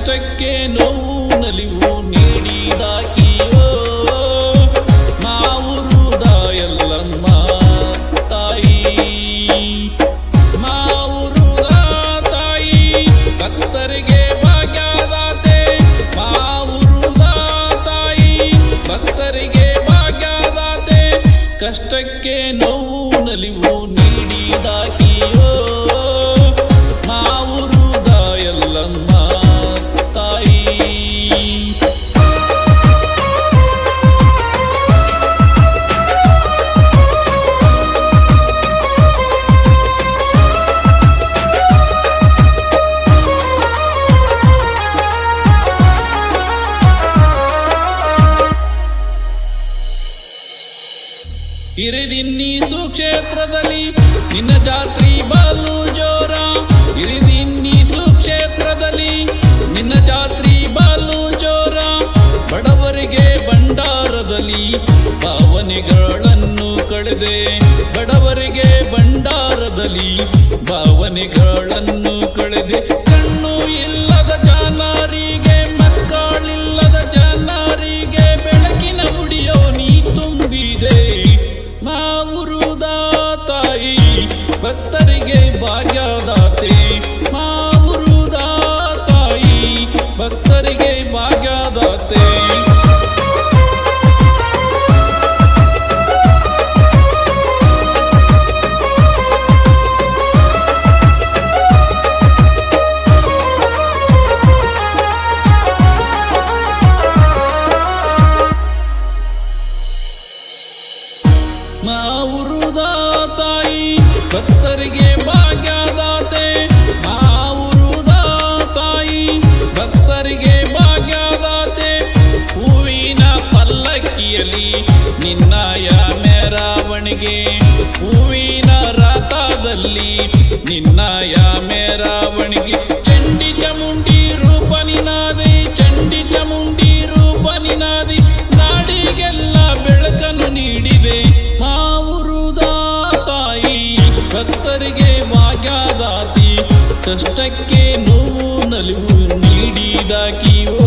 ಕಷ್ಟಕ್ಕೆ ನೋವು ನಲಿವು ನೀಡಿದಾಕಿಯೋ? ಮಾವುರುದ ಎಲ್ಲಮ್ಮ ತಾಯಿ. ಮಾವುರುದ ತಾಯಿ, ಭಕ್ತರಿಗೆ ಭಾಗ್ಯದಾತೆ. ಮಾವುರುದ ತಾಯಿ, ಭಕ್ತರಿಗೆ ಭಾಗ್ಯದಾತೆ. ಕಷ್ಟಕ್ಕೆ ನೋವು ನಲಿವು ನೀಡಿದಾಕಿ ಹಿರಿದಿನ್ನಿ ಸುಕ್ಷೇತ್ರದಲ್ಲಿ ನಿನ್ನ ಜಾತ್ರಿ ಬ. ಭಕ್ತರಿಗೆ ಭಾಗ್ಯದಾತ್ರಿ. ಕಷ್ಟಕ್ಕೆ ನೋವು ನಲಿವು ನೀಡಿದಾಕಿಯೋ